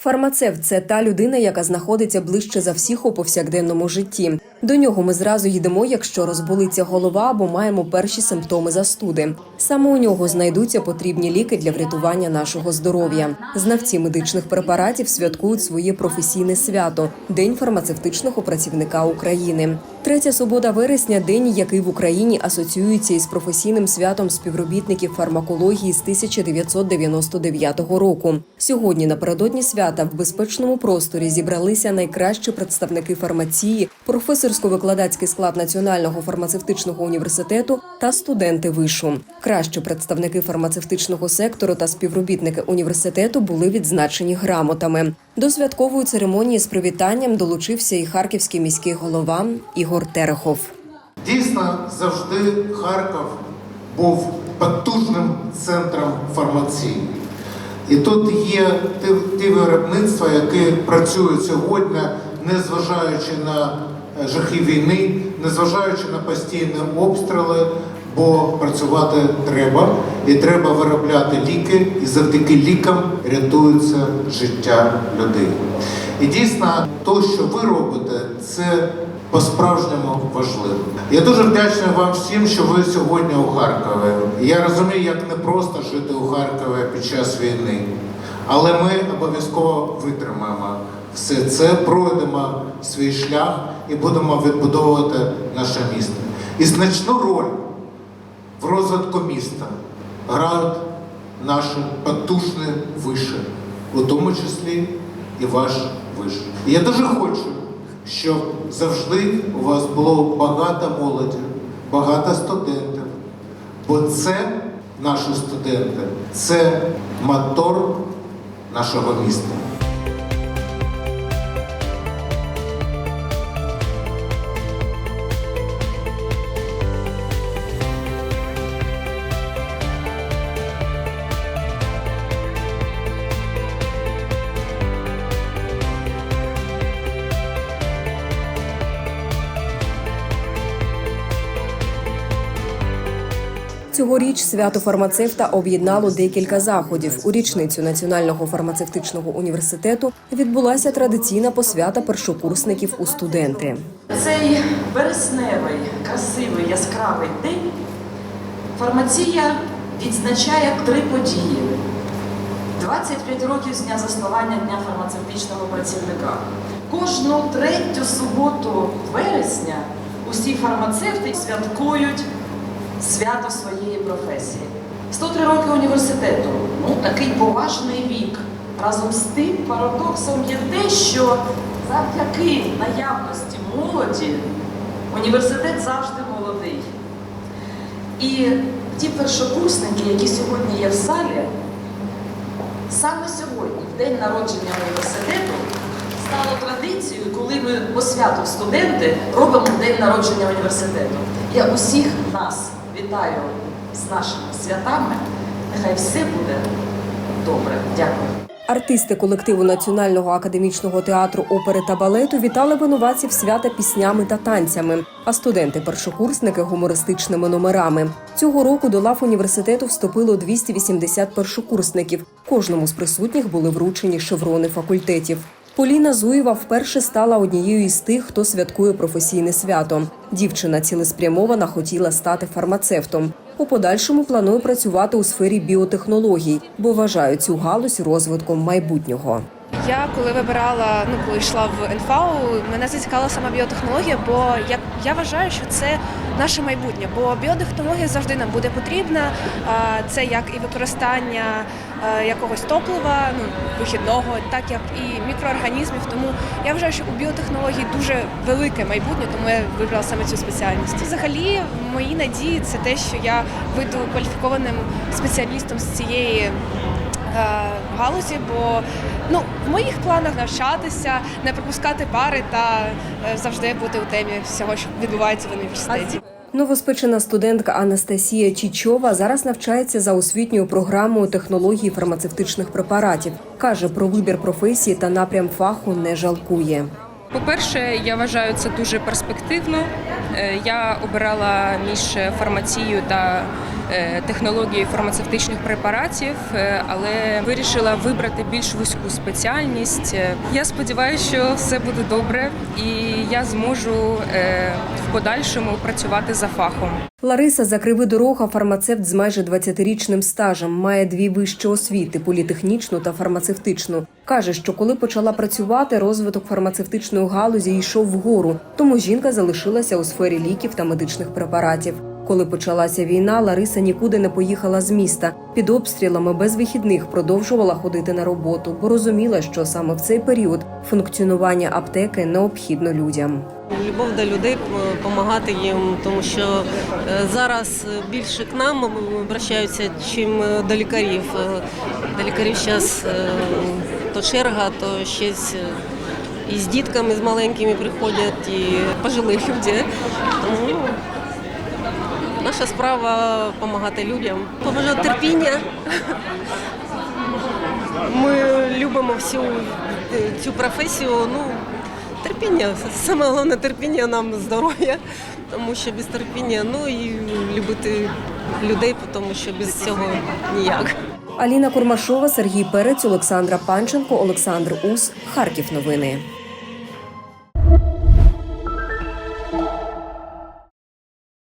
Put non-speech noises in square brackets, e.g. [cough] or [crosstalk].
Фармацевт це та людина, яка знаходиться ближче за всіх у повсякденному житті. До нього ми зразу йдемо, якщо розболиться голова або маємо перші симптоми застуди. Саме у нього знайдуться потрібні ліки для врятування нашого здоров'я. Знавці медичних препаратів святкують своє професійне свято День фармацевтичного працівника України. Третя субота вересня день, який в Україні асоціюється із професійним святом співробітників фармакології з 1999 року. Сьогодні напередодні свята в безпечному просторі зібралися найкращі представники фармації, професорсько-викладацький склад Національного фармацевтичного університету та студенти вишу. Кращі представники фармацевтичного сектору та співробітники університету були відзначені грамотами. До святкової церемонії з привітанням долучився і харківський міський голова Ігор Терехов. Дійсно, завжди Харків був потужним центром фармації. І тут є ті, виробництва, які працюють сьогодні, незважаючи на жахи війни, незважаючи на постійні обстріли, бо працювати треба, і треба виробляти ліки, і завдяки лікам рятується життя людей. І дійсно, то, що ви робите, це по-справжньому важливо. Я дуже вдячний вам всім, що ви сьогодні у Харкові. Я розумію, як непросто жити у Харкові під час війни, але ми обов'язково витримаємо все це, пройдемо свій шлях і будемо відбудовувати наше місто. І значну роль в розвитку міста грають наші потужні виші, у тому числі і ваш виш. Я дуже хочу, щоб завжди у вас було багато молоді, багато студентів, бо це наші студенти, це мотор нашого міста. Цьогоріч свято фармацевта об'єднало декілька заходів. У річницю Національного фармацевтичного університету відбулася традиційна посвята першокурсників у студенти. Цей вересневий, красивий, яскравий день фармація відзначає три події. 25 років з дня заснування Дня фармацевтичного працівника. Кожну третю суботу вересня усі фармацевти святкують свято своєї професії. 103 роки університету ну такий поважний вік. Разом з тим парадоксом є те, що завдяки наявності молоді університет завжди молодий. І ті першокурсники, які сьогодні є в залі, саме сьогодні, в день народження університету, стало традицією, коли ми по святу студенти робимо день народження університету. Я усіх нас вітаю з нашими святами. Нехай все буде добре. Дякую. Артисти колективу Національного академічного театру опери та балету вітали винуватців свята піснями та танцями, а студенти-першокурсники гумористичними номерами. Цього року до лав університету вступило 280 першокурсників. Кожному з присутніх були вручені шеврони факультетів. Поліна Зуєва вперше стала однією із тих, хто святкує професійне свято. Дівчина цілеспрямована хотіла стати фармацевтом. У подальшому планує працювати у сфері біотехнологій, бо вважає цю галузь розвитком майбутнього. Я коли вибирала, ну коли йшла в НФАУ, мене зацікавила сама біотехнологія, бо я, я вважаю, що це наше майбутнє, бо біотехнологія завжди нам буде потрібна. Це як і використання якогось топлива, ну вихідного, так як і мікроорганізмів. Тому я вважаю, що у біотехнології дуже велике майбутнє, тому я вибрала саме цю спеціальність. Взагалі, мої надії це те, що я вийду кваліфікованим спеціалістом з цієї е, галузі, бо ну в моїх планах навчатися, не пропускати пари та е, завжди бути у темі всього, що відбувається в університеті. Новоспечена студентка Анастасія Чічова зараз навчається за освітньою програмою технології фармацевтичних препаратів. каже про вибір професії та напрям фаху не жалкує. По-перше, я вважаю це дуже перспективно. Е, Я обирала між фармацією та технології фармацевтичних препаратів, е, але вирішила вибрати більш вузьку спеціальність. Е, Я сподіваюся, що все буде добре, і я зможу е, в подальшому працювати за фахом. Лариса Закриви дорога, фармацевт з майже 20-річним стажем, має дві вищі освіти політехнічну та фармацевтичну. Каже, що коли почала працювати, розвиток фармацевтичної галузі йшов вгору, тому жінка залишилася у сфері ліків та медичних препаратів. Коли почалася війна, Лариса нікуди не поїхала з міста. Під обстрілами без вихідних продовжувала ходити на роботу, бо розуміла, що саме в цей період функціонування аптеки необхідно людям. Любов до людей, допомагати їм, тому що е, зараз більше к нам обращаються, чим е, до лікарів. Е, До лікарів зараз то черга, то щось е, і з дітками, з маленькими приходять, і пожилі [laughs] люди. Тому наша справа допомагати людям. Побажаю терпіння. Ми любимо всю е, цю професію. Ну, терпіння. Саме головне терпіння нам здоров'я, тому що без терпіння, ну і любити людей, тому що без цього ніяк. Аліна Курмашова, Сергій Перець, Олександра Панченко, Олександр Ус. Харків. Новини.